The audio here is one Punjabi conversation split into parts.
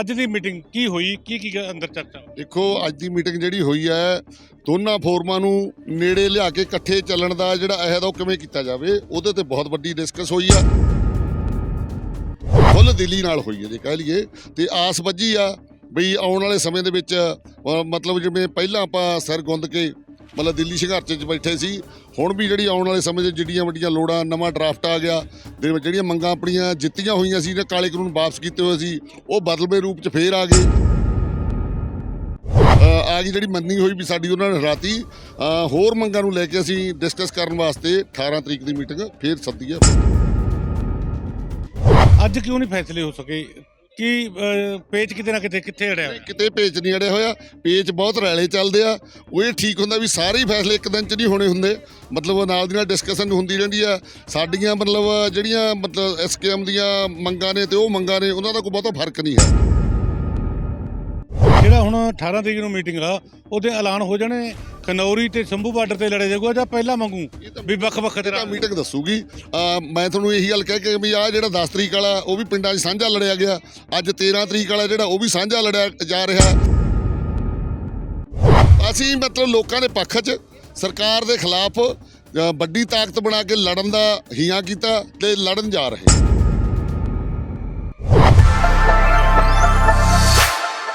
ਅੱਜ ਦੀ ਮੀਟਿੰਗ ਕੀ ਹੋਈ? ਕੀ ਕੀ ਅੰਦਰ ਚਰਚਾ ਦੇਖੋ, ਅੱਜ ਦੀ ਮੀਟਿੰਗ ਜਿਹੜੀ ਹੋਈ ਹੈ, ਦੋਨਾਂ ਫੋਰਮਾਂ ਨੂੰ ਨੇੜੇ ਲਿਆ ਕੇ ਇਕੱਠੇ ਚੱਲਣ ਦਾ ਜਿਹੜਾ ਅਹਿਦ ਉਹ ਕਿਵੇਂ ਕੀਤਾ ਜਾਵੇ, ਉਹਦੇ ਤੇ ਬਹੁਤ ਵੱਡੀ ਡਿਸਕਸ ਹੋਈ ਆ। ਫੁੱਲ ਦਿਲੀ ਨਾਲ ਹੋਈ ਹੈ ਜੇ ਕਹਿ ਲਈਏ, ਤੇ ਆਸ ਵੱਜੀ ਆ ਬਈ ਆਉਣ ਵਾਲੇ ਸਮੇਂ ਦੇ ਵਿੱਚ ਮਤਲਬ ਜਿਵੇਂ ਪਹਿਲਾਂ ਆਪਾਂ ਸਰ ਗੁੰਦ ਕੇ ਮਤਲਬ ਦਿੱਲੀ ਸੰਘਰਸ਼ 'ਚ ਬੈਠੇ ਸੀ। ਹੁਣ ਵੀ ਜਿਹੜੀ ਆਉਣ ਵਾਲੇ ਸਮੇਂ 'ਚ ਜਿਹੜੀਆਂ ਵੱਡੀਆਂ ਲੋੜਾਂ, ਨਵਾਂ ਡਰਾਫਟ ਆ ਗਿਆ, ਦੇ ਵਿੱਚ ਜਿਹੜੀਆਂ ਮੰਗਾਂ ਆਪਣੀਆਂ ਜਿੱਤੀਆਂ ਹੋਈਆਂ ਸੀ ਨੇ ਕਾਲੇ ਕਾਨੂੰਨ ਵਾਪਸ ਕੀਤੇ ਹੋਏ ਸੀ, ਉਹ ਬਦਲਵੇਂ ਰੂਪ 'ਚ ਫੇਰ ਆ ਗਏ। ਆ ਗਈ ਜਿਹੜੀ ਮੰਨੀ ਹੋਈ ਵੀ ਸਾਡੀ ਉਹਨਾਂ ਨੇ ਹਰਾਤੀ ਹੋਰ ਮੰਗਾਂ ਨੂੰ ਲੈ ਕੇ ਅਸੀਂ ਡਿਸਕਸ ਕਰਨ ਵਾਸਤੇ 18 ਤਰੀਕ ਦੀ ਮੀਟਿੰਗ ਫੇਰ ਸੱਦੀ ਹੈ ਅੱਜ ਕਿਉਂ ਨਹੀਂ ਫੈਸਲੇ ਹੋ ਸਕੇ? ਕਿ ਅਹ, ਪੇਚ ਕਿਤੇ ਨਾ ਕਿਤੇ ਕਿੱਥੇ ਅੜਿਆ ਹੋਇਆ? ਕਿਤੇ ਪੇਚ ਨਹੀਂ ਅੜਿਆ ਹੋਇਆ। ਪੇਚ ਬਹੁਤ ਰੈਲੇ ਚੱਲਦੇ ਆ। ਉਹ ਇਹ ਠੀਕ ਹੁੰਦਾ ਵੀ ਸਾਰੇ ਹੀ ਫੈਸਲੇ ਇੱਕ ਦਿਨ ਚ ਨਹੀਂ ਹੋਣੇ ਹੁੰਦੇ। ਮਤਲਬ ਉਹ ਨਾਲ ਦੀ ਨਾਲ ਡਿਸਕਸ਼ਨ ਹੁੰਦੀ ਰਹਿੰਦੀ ਆ। ਸਾਡੀਆਂ ਮਤਲਬ ਜਿਹੜੀਆਂ ਮਤਲਬ ਐਸਕੇਐਮ ਦੀਆਂ ਮੰਗਾਂ ਨੇ ਤੇ ਉਹ ਮੰਗਾਂ ਨੇ ਉਹਨਾਂ ਦਾ ਕੋਈ ਬਹੁਤਾ ਫ਼ਰਕ ਨਹੀਂ ਹੈ। ਜਿਹੜਾ ਹੁਣ 18 ਤਰੀਕ ਨੂੰ ਮੀਟਿੰਗ ਆ ਉਹਦੇ ਐਲਾਨ ਹੋ ਜਾਣੇ ਖਨੌਰੀ ਤੇ ਸੰਭੂ ਬਾਰਡਰ ਤੇ ਲੜਿਆ ਜਾਊਗਾ ਜਾਂ ਪਹਿਲਾਂ ਮੰਗੂ ਵੀ ਵੱਖ ਵੱਖ ਤਰ੍ਹਾਂ? ਮੀਟਿੰਗ ਦੱਸੂਗੀ। ਮੈਂ ਤੁਹਾਨੂੰ ਇਹੀ ਗੱਲ ਕਹਿ ਕੇ ਵੀ ਆ ਜਿਹੜਾ 10 ਤਰੀਕ ਵਾਲਾ ਉਹ ਵੀ ਪਿੰਡਾਂ 'ਚ ਸਾਂਝਾ ਲੜਿਆ ਗਿਆ। ਅੱਜ 13 ਤਰੀਕ ਵਾਲਾ ਜਿਹੜਾ ਉਹ ਵੀ ਸਾਂਝਾ ਲੜਿਆ ਜਾ ਰਿਹਾ। ਅਸੀਂ ਮਤਲਬ ਲੋਕਾਂ ਦੇ ਪੱਖ 'ਚ ਸਰਕਾਰ ਦੇ ਖਿਲਾਫ ਵੱਡੀ ਤਾਕਤ ਬਣਾ ਕੇ ਲੜਨ ਦਾ ਹੀਆਂ ਕੀਤਾ ਤੇ ਲੜਨ ਜਾ ਰਹੇ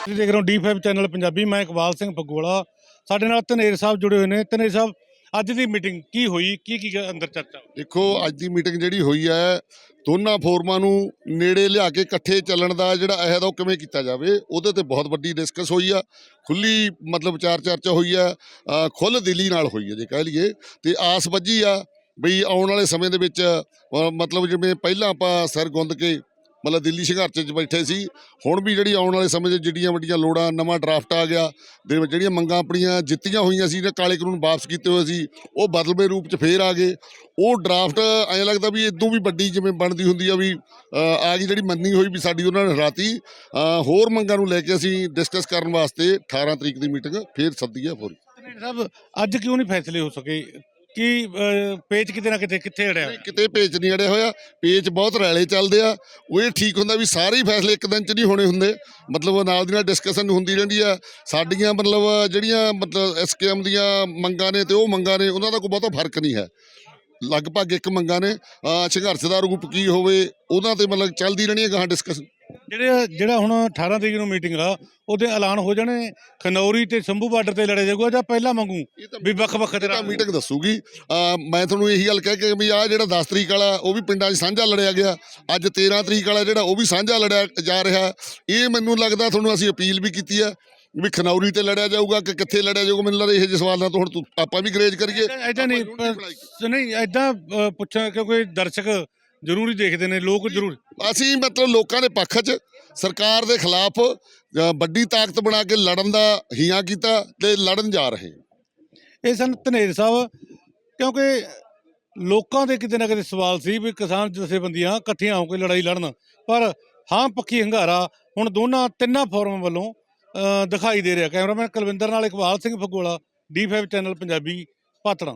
ਤੁਸੀਂ ਦੇਖ ਰਹੇ ਹੋ ਡੀ5 ਚੈਨਲ ਪੰਜਾਬੀ ਮੈਂ ਇਕਬਾਲ ਸਿੰਘ ਫਗਵਾਲਾ ਸਾਡੇ ਨਾਲ ਧਨੇਰ ਸਾਹਿਬ ਜੁੜੇ ਹੋਏ ਨੇ। ਧਨੇਰ ਸਾਹਿਬ ਅੱਜ ਦੀ ਮੀਟਿੰਗ ਕੀ ਹੋਈ? ਕੀ ਕੀ ਅੰਦਰ ਚਰਚਾ ਦੇਖੋ ਅੱਜ ਦੀ ਮੀਟਿੰਗ ਜਿਹੜੀ ਹੋਈ ਹੈ ਦੋਨਾਂ ਫੋਰਮਾਂ ਨੂੰ ਨੇੜੇ ਲਿਆ ਕੇ ਇਕੱਠੇ ਚੱਲਣ ਦਾ ਜਿਹੜਾ ਅਹਿਦ ਉਹ ਕਿਵੇਂ ਕੀਤਾ ਜਾਵੇ ਉਹਦੇ ਤੇ ਬਹੁਤ ਵੱਡੀ ਡਿਸਕਸ ਹੋਈ ਆ। ਖੁੱਲੀ ਮਤਲਬ ਵਿਚਾਰ ਚਰਚਾ ਹੋਈ ਆ ਅ, ਖੁੱਲ੍ਹ ਦਿਲੀ ਨਾਲ ਹੋਈ ਹੈ ਜੇ ਕਹਿ ਲਈਏ। ਤੇ ਆਸ ਵੱਜੀ ਆ ਬਈ ਆਉਣ ਵਾਲੇ ਸਮੇਂ ਦੇ ਵਿੱਚ ਮਤਲਬ ਜਿਵੇਂ ਪਹਿਲਾਂ ਆਪਾਂ ਸਿਰ ਗੁੰਦ ਕੇ ਮਤਲਬ ਦਿੱਲੀ ਸੰਘਰਸ਼ 'ਚ ਬੈਠੇ ਸੀ। ਹੁਣ ਵੀ ਜਿਹੜੀ ਆਉਣ ਵਾਲੇ ਸਮੇਂ 'ਚ ਜਿਹੜੀਆਂ ਵੱਡੀਆਂ ਲੋੜਾਂ, ਨਵਾਂ ਡਰਾਫਟ ਆ ਗਿਆ, ਦੇ ਵਿੱਚ ਜਿਹੜੀਆਂ ਮੰਗਾਂ ਆਪਣੀਆਂ ਜਿੱਤੀਆਂ ਹੋਈਆਂ ਸੀ ਨੇ ਕਾਲੇ ਕਾਨੂੰਨ ਵਾਪਸ ਕੀਤੇ ਹੋਏ ਸੀ, ਉਹ ਬਦਲਵੇਂ ਰੂਪ 'ਚ ਫੇਰ ਆ ਗਏ। ਉਹ ਡਰਾਫਟ ਐਂ ਲੱਗਦਾ ਵੀ ਇਦੋਂ ਵੀ ਵੱਡੀ ਜਿਵੇਂ ਬਣਦੀ ਹੁੰਦੀ ਆ ਵੀ ਆ ਗਈ ਜਿਹੜੀ ਮੰਨੀ ਹੋਈ ਵੀ ਸਾਡੀ ਉਹਨਾਂ ਨੇ ਹਰਾਤੀ। ਹੋਰ ਮੰਗਾਂ ਨੂੰ ਲੈ ਕੇ ਅਸੀਂ ਡਿਸਕਸ ਕਰਨ ਵਾਸਤੇ 18 ਤਰੀਕ ਦੀ ਮੀਟਿੰਗ ਫੇਰ ਸੱਦੀ ਹੈ ਪੂਰੀ ਸਾਹਿਬ, ਅੱਜ ਕਿਉਂ ਨਹੀਂ ਫੈਸਲੇ ਹੋ ਸਕੇ? ਕਿ ਅਹ, ਪੇਚ ਕਿਤੇ ਨਾ ਕਿਤੇ ਕਿੱਥੇ ਅੜਿਆ? ਹੋਇਆ? ਕਿਤੇ ਪੇਚ ਨਹੀਂ ਅੜਿਆ ਹੋਇਆ। ਪੇਚ ਬਹੁਤ ਰੈਲੇ ਚੱਲਦੇ ਆ। ਉਹ ਇਹ ਠੀਕ ਹੁੰਦਾ ਵੀ ਸਾਰੇ ਹੀ ਫੈਸਲੇ ਇੱਕ ਦਿਨ ਚ ਨਹੀਂ ਹੋਣੇ ਹੁੰਦੇ। ਮਤਲਬ ਉਹ ਨਾਲ ਦੀ ਨਾਲ ਡਿਸਕਸ਼ਨ ਹੁੰਦੀ ਰਹਿੰਦੀ ਆ। ਸਾਡੀਆਂ ਮਤਲਬ ਜਿਹੜੀਆਂ ਮਤਲਬ ਐਸਕੇਐਮ ਦੀਆਂ ਮੰਗਾਂ ਨੇ ਤੇ ਉਹ ਮੰਗਾਂ ਨੇ ਉਹਨਾਂ ਦਾ ਕੋਈ ਬਹੁਤਾ ਫ਼ਰਕ ਨਹੀਂ ਹੈ। ਲਗਭਗ ਇੱਕ ਮੰਗਾਂ ਨੇ ਅਹ ਸੰਘਰਸ਼ ਦਾ ਰੂਪ ਕੀ ਹੋਵੇ ਉਹਨਾਂ ਤੇ ਮਤਲਬ ਚੱਲਦੀ ਰਹਿਣੀ ਹੈ ਗਾਹਾਂ ਡਿਸਕਸ਼ਨ ਜਿਹੜੇ ਜਿਹੜਾ ਹੁਣ 18 ਤਰੀਕ ਨੂੰ ਮੀਟਿੰਗ ਆ ਉਹਦੇ ਐਲਾਨ ਹੋ ਜਾਣੇ ਖਨੌਰੀ ਤੇ ਸੰਭੂ ਬਾਰਡਰ ਤੇ ਲੜਿਆ ਜਾਊਗਾ ਜਾਂ ਪਹਿਲਾਂ ਮੰਗੂ ਵੀ ਵੱਖ ਵੱਖ ਇਹ ਤਾਂ ਤਰ੍ਹਾਂ ਮੀਟਿੰਗ ਦੱਸੂਗੀ ਮੈਂ ਤੁਹਾਨੂੰ ਇਹੀ ਗੱਲ ਕਹਿ ਕੇ ਵੀ ਆ ਜਿਹੜਾ 10 ਤਰੀਕ ਵਾਲਾ ਉਹ ਵੀ ਪਿੰਡਾਂ 'ਚ ਸਾਂਝਾ ਲੜਿਆ ਗਿਆ। ਅੱਜ 13 ਤਰੀਕ ਵਾਲਾ ਜਿਹੜਾ ਉਹ ਵੀ ਸਾਂਝਾ ਲੜਿਆ ਜਾ ਰਿਹਾ। ਇਹ ਮੈਨੂੰ ਲੱਗਦਾ ਤੁਹਾਨੂੰ ਅਸੀਂ ਅਪੀਲ ਵੀ ਕੀਤੀ ਆ ਵੀ ਖਨੌਰੀ ਤੇ ਲੜਿਆ ਜਾਊਗਾ ਕਿ ਕਿੱਥੇ ਲੜਿਆ ਜਾਊਗਾ। ਮੈਨੂੰ ਲੱਗਦਾ ਇਹ ਜਿਹੇ ਸਵਾਲਾਂ ਤੋਂ ਹੁਣ ਆਪਾਂ ਵੀ ਗਰੇਜ ਕਰੀਏ। ਐਦਾਂ ਨਹੀਂ ਨਹੀਂ ਐਦਾਂ ਪੁੱਛਾਂ ਕਿਉਂਕਿ ਦਰਸ਼ਕ ਜ਼ਰੂਰੀ ਦੇਖਦੇ ਨੇ ਲੋਕ ਜ਼ਰੂਰ। ਅਸੀਂ ਮਤਲਬ ਲੋਕਾਂ ਦੇ ਪੱਖ 'ਚ ਸਰਕਾਰ ਦੇ ਖਿਲਾਫ ਵੱਡੀ ਤਾਕਤ ਬਣਾ ਕੇ ਲੜਨ ਦਾ ਹੀਆਂ ਕੀਤਾ ਤੇ ਲੜਨ ਜਾ ਰਹੇ ਇਹ ਸਨ ਧਨੇਰ ਸਾਹਿਬ ਕਿਉਂਕਿ ਲੋਕਾਂ ਦੇ ਕਿਤੇ ਨਾ ਕਿਤੇ ਸਵਾਲ ਸੀ ਵੀ ਕਿਸਾਨ ਜਥੇਬੰਦੀਆਂ ਇਕੱਠੀਆਂ ਹੋ ਕੇ ਲੜਾਈ ਲੜਨ ਪਰ ਹਾਂ ਪੱਖੀ ਹੰਗਾਰਾ ਹੁਣ ਦੋਨਾਂ ਤਿੰਨਾਂ ਫੋਰਮਾਂ ਵੱਲੋਂ ਦਿਖਾਈ ਦੇ ਰਿਹਾ। ਕੈਮਰਾਮੈਨ ਕੁਲਵਿੰਦਰ ਨਾਲ Iqbal Singh Phagola D five channel Punjabi Patran.